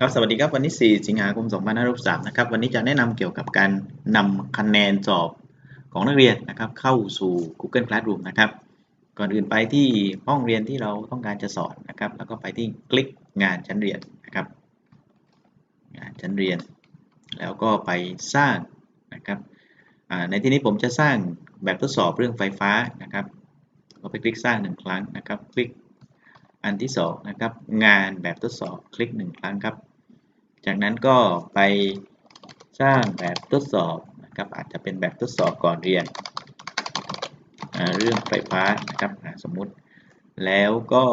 ครับสวัสดีครับวันที่4สิงหาคม 2563นะครับวันนี้จะแนะนำเกี่ยวกับการนำคะแนนสอบของนักเรียนนะครับเข้าสู่ Google Classroom นะครับก่อนอื่นไปที่ห้องเรียนที่เราต้องการจะสอนนะครับ แล้วก็ไปที่คลิกงานชั้นเรียนนะครับงานชั้นเรียน แล้วก็ไปสร้างนะครับในที่นี้ผมจะสร้างแบบทดสอบเรื่องไฟฟ้านะครับก็ไปคลิกสร้างหนึ่งครั้งนะครับ คลิกอันที่2นะครับงานแบบทดสอบคลิก1ครั้งครับ จากนั้นก็ไปสร้างแบบทดสอบนะครับอาจจะเป็นแบบทดสอบก่อนเรียนเรื่องไฟฟ้านะครับสมมุติ แล้วก็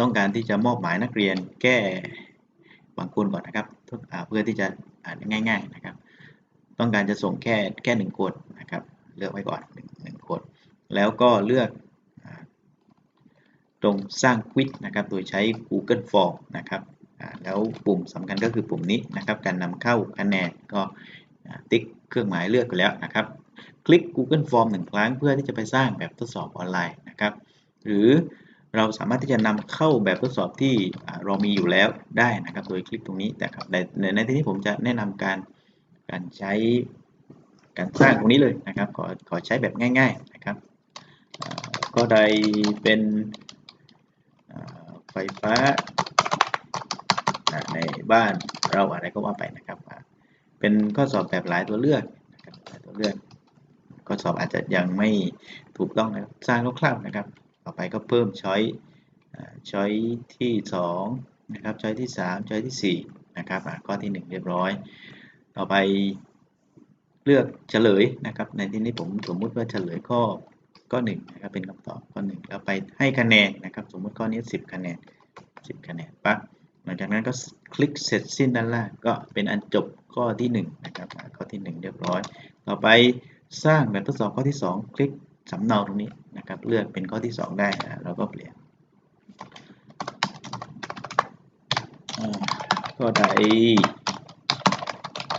ต้องการที่จะมอบหมายนักเรียนแก้บางคนก่อนนะครับเพื่อที่จะอ่านง่าย ๆนะครับ ต้องการจะส่งแค่แค่หนึ่งคดนะครับเลือกไว้ก่อนหนึ่งคดแล้วก็เลือกตรงสร้างควิดนะครับ โดยใช้ Google Form นะครับ แล้วปุ่มสำคัญก็คือปุ่มนี้นะครับ การนำเข้าคะแนนก็ติ๊กเครื่องหมายเลือกไปแล้วนะครับ คลิก Google Form หนึ่งครั้งเพื่อที่จะไปสร้างแบบทดสอบออนไลน์นะครับ หรือเราสามารถที่จะนำเข้าแบบทดสอบที่เรามีอยู่แล้วได้นะครับ โดยคลิกตรงนี้แต่ครับในในที่นี้ผมจะแนะนำการการใช้การสร้างตรงนี้เลยนะครับ ขอขอใช้แบบง่ายๆนะครับก็ได้เป็นไฟฟ้า บ้านเราอะไรก็ว่าไปนะครับ เป็นข้อสอบแบบหลายตัวเลือกนะครับหลายตัวเลือก ข้อสอบอาจจะยังไม่ถูกต้องนะครับสร้างคร่าวๆนะครับ ต่อไปก็เพิ่มช้อยช้อยที่2นะครับช้อยที่ 3 ช้อยที่4นะครับข้อที่ 1 เรียบร้อย ต่อไปเลือกเฉลยนะครับ ในที่นี้ผมสมมุติว่าเฉลยข้อข้อ1นะครับเป็นคำตอบข้อ1แล้วไปให้คะแนนนะครับ สมมติข้อนี้ 10 คะแนน 10 คะแนนปั๊บ ลังจากนั้นก็คลิกเสร็จสิ้นด้านล่างก็เป็นอันจบข้อที่ 1 นะครับข้อที่ 1 เรียบร้อย ต่อไปสร้างแบบทดสอบข้อที่ 2 คลิกสำเนาตรงนี้นะครับ เลือกเป็นข้อที่ 2 ได้นะเราก็เปลี่ยนก็ได้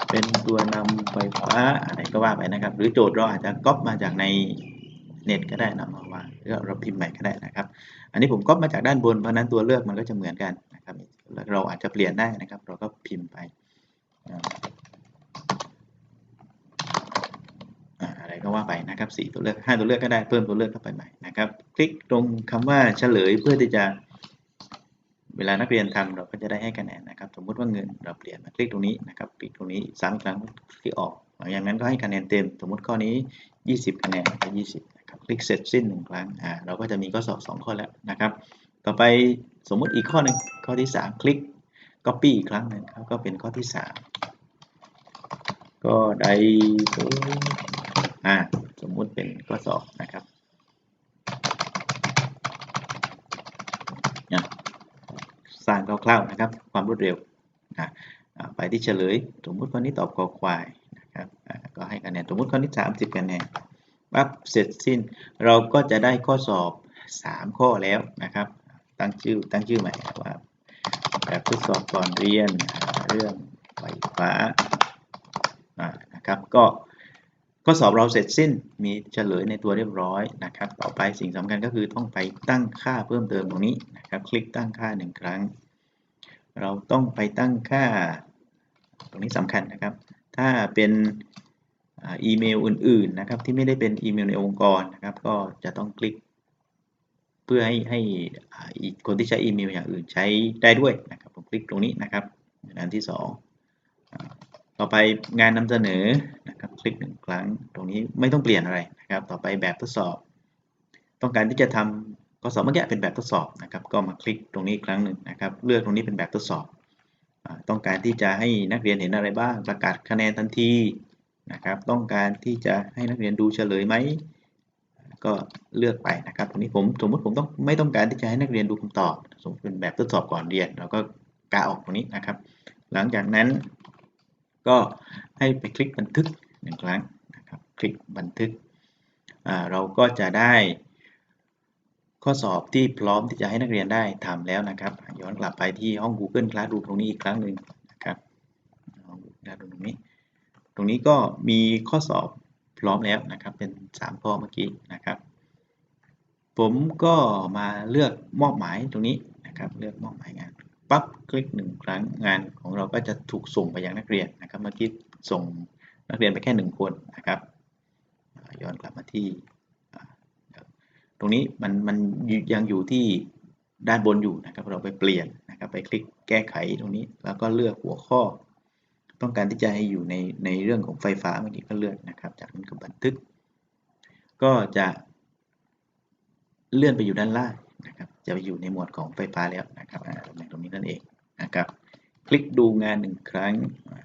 เป็นตัวนำไฟฟ้าอะไรก็ว่าไปนะครับ หรือโจทย์เราอาจจะก๊อปมาจากในเน็ตก็ได้นำมาวางหรือเราพิมพ์ใหม่ก็ได้นะครับ อันนี้ผมก๊อปมาจากด้านบนเพราะนั้นตัวเลือกมันก็จะเหมือนกัน นะครับเราอาจจะเปลี่ยนได้นะครับ เราก็พิมพ์ไปอะไรก็ว่าไปนะครับสีตัวเลือกห้ตัวเลือกก็ได้เพิ่มตัวเลือกเข้าไปใหม่นะครับ คลิกตรงคำว่าเฉลยเพื่อที่จะเวลานักเรียนทำเราก็จะได้ให้คะแนนนะครับ สมมุติว่าเงินเราเปลี่ยนมาคลิกตรงนี้นะครับคลิกตรงนี้สามครั้งคลิกออกอย่างนั้นก็ให้คะแนนเต็ม สมมุติข้อนี้ 20 คะแนนก็20คลิกเสร็จสิ้นหนึ่งครั้งอ่าเราก็จะมีข้อสอบ 2 ข้อแล้วนะครับ ต่อไป สมมุติอีกข้อหนึ่งข้อที่ 3 คลิก Copy อีกครั้งหนึ่งครับก็เป็นข้อที่ 3 ก็ได้อ่าสมมุติเป็นข้อสอบนะครับสร้างคร่าวๆนะครับ ความรวดเร็วนะไปที่เฉลย สมมุติข้อนี้ตอบคอควายนะครับก็ให้คะแนนสมมุติข้อนี้30คะแนนปั๊บเสร็จสิ้น เราก็จะได้ข้อสอบ 3 ข้อแล้วนะครับ ตั้งชื่อตั้งชื่อใหม่ว่าแบบทดสอบก่อนเรียนเรื่องไฟฟ้านะครับก็ข้อสอบเราเสร็จสิ้นมีเฉลยในตัวเรียบร้อยนะครับ ต่อไปสิ่งสำคัญก็คือต้องไปตั้งค่าเพิ่มเติมตรงนี้นะครับ คลิกตั้งค่าหนึ่งครั้ง เราต้องไปตั้งค่า ตรงนี้สำคัญนะครับ ถ้าเป็นอีเมลอื่นๆนะครับที่ไม่ได้เป็นอีเมลในองค์กรนะครับ ก็จะต้องคลิก พื่อให้ให้อีกคนที่ใช้อีเมลอย่างอื่นใช้ได้ด้วยนะครับผมคลิกตรงนี้นะครับอันที่ 2 ต่อไปงานนำเสนอนะครับคลิกหนึ่งครั้งตรงนี้ไม่ต้องเปลี่ยนอะไรนะครับ ต่อไปแบบทดสอบ ต้องการที่จะทำข้อสอบเมื่อกี้เป็นแบบทดสอบนะครับ ก็มาคลิกตรงนี้ครั้งหนึ่งนะครับ เลือกตรงนี้เป็นแบบทดสอบ ต้องการที่จะให้นักเรียนเห็นอะไรบ้างประกาศคะแนนทันทีนะครับ ต้องการที่จะให้นักเรียนดูเฉลยไหม ก็เลือกไปนะครับตรงนี้ผมสมมติผมต้องไม่ต้องการที่จะให้นักเรียนดูคำตอบ สมมติเป็นแบบทดสอบก่อนเรียน เราก็กาออกตรงนี้นะครับ หลังจากนั้นก็ให้ไปคลิกบันทึกหนึ่งครั้งนะครับ คลิกบันทึก เราก็จะได้ข้อสอบที่พร้อมที่จะให้นักเรียนได้ทำแล้วนะครับ ย้อนกลับไปที่ห้อง Google Classroom ตรงนี้อีกครั้งหนึ่งนะครับห้อง Google Classroom ตรงนี้ ตรงนี้ก็มีข้อสอบ พร้อมแล้วนะครับเป็น 3 ข้อเมื่อกี้นะครับ ผมก็มาเลือกมอบหมายตรงนี้นะครับ เลือกมอบหมายงานปั๊บคลิกหนึ่งครั้งงานของเราก็จะถูกส่งไปยังนักเรียนนะครับ เมื่อกี้ส่งนักเรียนไปแค่หนึ่งคนนะครับ ย้อนกลับมาที่ ตรงนี้มันมันยังอยู่ที่ด้านบนอยู่นะครับ เราไปเปลี่ยนนะครับ ไปคลิกแก้ไขตรงนี้ แล้วก็เลือกหัวข้อ ต้องการที่จะให้อยู่ในในเรื่องของไฟฟ้าเมื่อกี้ก็เลือกนะครับ จากนั้นก็บันทึก ก็จะเลื่อนไปอยู่ด้านล่างนะครับ จะไปอยู่ในหมวดของไฟฟ้าแล้วนะครับตำแหน่งตรงนี้นั่นเองนะครับ คลิกดูงานหนึ่งครั้ง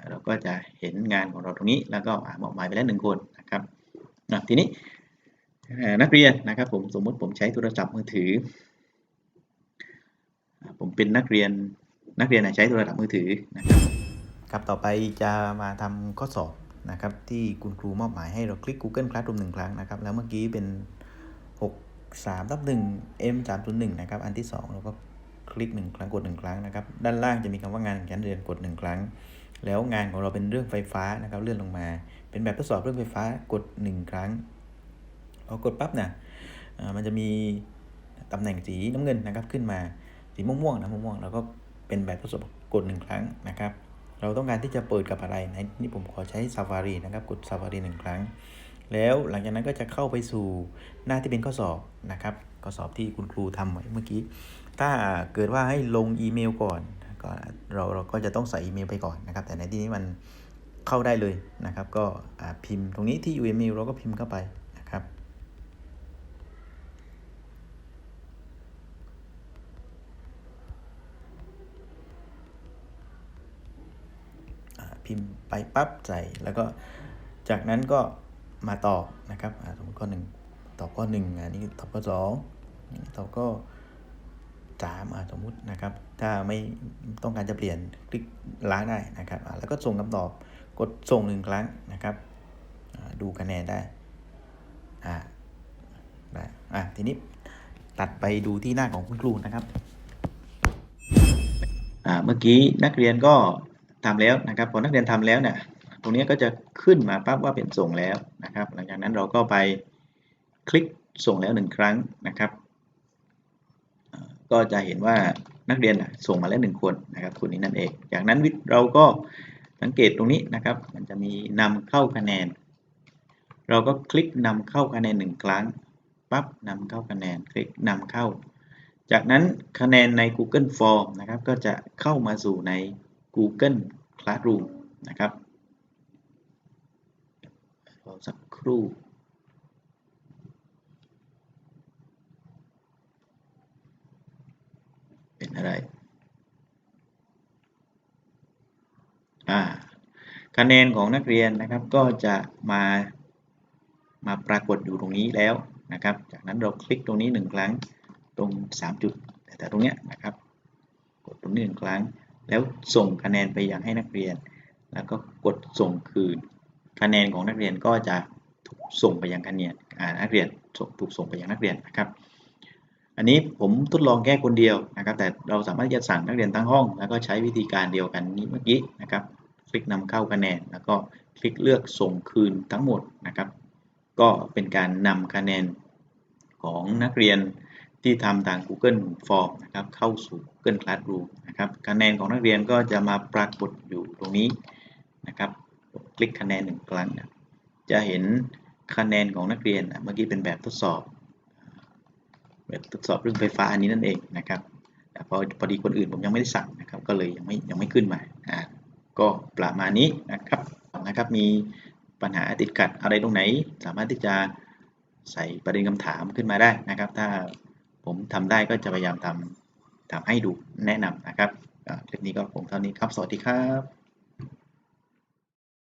เราก็จะเห็นงานของเราตรงนี้ แล้วก็อ่ามอบหมายไปแล้วหนึ่งคนนะครับทีนี้นักเรียนนะครับผมสมมติผมใช้โทรศัพท์มือถือ ผมเป็นนักเรียนนักเรียนใช้โทรศัพท์มือถือนะครับ ครับต่อไปจะมาทำข้อสอบนะครับที่คุณครูมอบหมายให้เราคลิก Google Classroom หนึ่งครั้งนะครับ แล้วเมื่อกี้เป็น 6 3ทับ1 M 3 0 1นะครับ อันที่ 2 เราก็คลิก 1 ครั้งกด 1 ครั้งนะครับ ด้านล่างจะมีคำว่างานการเรียนกด 1 ครั้ง แล้วงานของเราเป็นเรื่องไฟฟ้านะครับ เลื่อนลงมา เป็นแบบทดสอบเรื่องไฟฟ้ากด 1 ครั้งพอกดปั๊บนะอ่ามันจะมีตำแหน่งสีน้ำเงินนะครับขึ้นมาสีม่วงๆนะม่วงๆแล้วก็เป็นแบบทดสอบกด 1 ครั้งนะครับ เราต้องการที่จะเปิดกับอะไรในนี่ผมขอใช้ Safari นะครับ กด Safari หนึ่งครั้ง แล้วหลังจากนั้นก็จะเข้าไปสู่หน้าที่เป็นข้อสอบนะครับ ข้อสอบที่คุณครูทำไว้เมื่อกี้ ถ้าเกิดว่าให้ลงอีเมลก่อนก็เราเราก็จะต้องใส่อีเมลไปก่อนนะครับ แต่ในที่นี้มันเข้าได้เลยนะครับ ก็พิมพ์ตรงนี้ที่อยู่อีเมลเราก็พิมพ์เข้าไปนะครับ อ่า พิมพ์ไปปั๊บใส่แล้วก็จากนั้นก็มาตอบนะครับอ่าสมมติข้อหนึ่งตอบข้อหนึ่งอันนี้ตอบข้อสองตอบข้อสามสมมุตินะครับ ถ้าไม่ต้องการจะเปลี่ยนคลิกล้างได้นะครับแล้วก็ส่งคำตอบกดส่งหนึ่งครั้งนะครับดูคะแนนได้อ่าได้อ่าทีนี้ตัดไปดูที่หน้าของคุณครูนะครับ อ่าเมื่อกี้นักเรียนก็ ทำแล้วนะครับพอนักเรียนทำแล้วเนี่ยตรงนี้ก็จะขึ้นมาปั๊บว่าเป็นส่งแล้วนะครับ หลังจากนั้นเราก็ไปคลิกส่งแล้วหนึ่งครั้งนะครับ ก็จะเห็นว่านักเรียนส่งมาแล้วหนึ่งคนนะครับคนนี้นั่นเอง จากนั้นวิเราก็สังเกตตรงนี้นะครับ มันจะมีนำเข้าคะแนน เราก็คลิกนำเข้าคะแนนหนึ่งครั้งปั๊บนำเข้าคะแนน คลิกนำเข้า จากนั้นคะแนนใน Google Form นะครับ ก็จะเข้ามาสู่ใน Google Classroom นะครับรอสักครู่เป็นอะไรอ่าคะแนนของนักเรียนนะครับก็จะมามาปรากฏอยู่ตรงนี้แล้วนะครับ จากนั้นเราคลิกตรงนี้หนึ่งครั้งตรง 3 จุด แต่ตรงเนี้ยนะครับ กดตรงนี้หนึ่งครั้ง แล้วส่งคะแนนไปยังให้นักเรียน แล้วก็กดส่งคืน คะแนนของนักเรียนก็จะถูกส่งไปยังคะแนนนักเรียนถูกส่งไปยังนักเรียนนะครับ อันนี้ผมทดลองแค่คนเดียวนะครับ แต่เราสามารถจะสั่งนักเรียนทั้งห้อง แล้วก็ใช้วิธีการเดียวกันนี้เมื่อกี้นะครับ คลิกนำเข้าคะแนน แล้วก็คลิกเลือกส่งคืนทั้งหมดนะครับ ก็เป็นการนำคะแนนของนักเรียนที่ทำทาง Google Form นะครับ เข้าสู่ Google Classroom นะครับคะแนนของนักเรียนก็จะมาปรากฏอยู่ตรงนี้นะครับ คลิกคะแนนหนึ่งครั้งนะจะเห็นคะแนนของนักเรียนนะเมื่อกี้เป็นแบบทดสอบ แบบทดสอบเรื่องไฟฟ้าอันนี้นั่นเองนะครับแต่พอพอดีคนอื่นผมยังไม่ได้สั่งนะครับ ก็เลยยังไม่ยังไม่ขึ้นมาอ่าก็ประมาณนี้นะครับนะครับมีปัญหาติดขัดอะไรตรงไหน สามารถที่จะใส่ประเด็นคำถามขึ้นมาได้นะครับ ถ้าผมทำได้ก็จะพยายามทำ ทำให้ดูแนะนำนะครับคลิปนี้ก็ผมเท่านี้ครับ สวัสดีครับ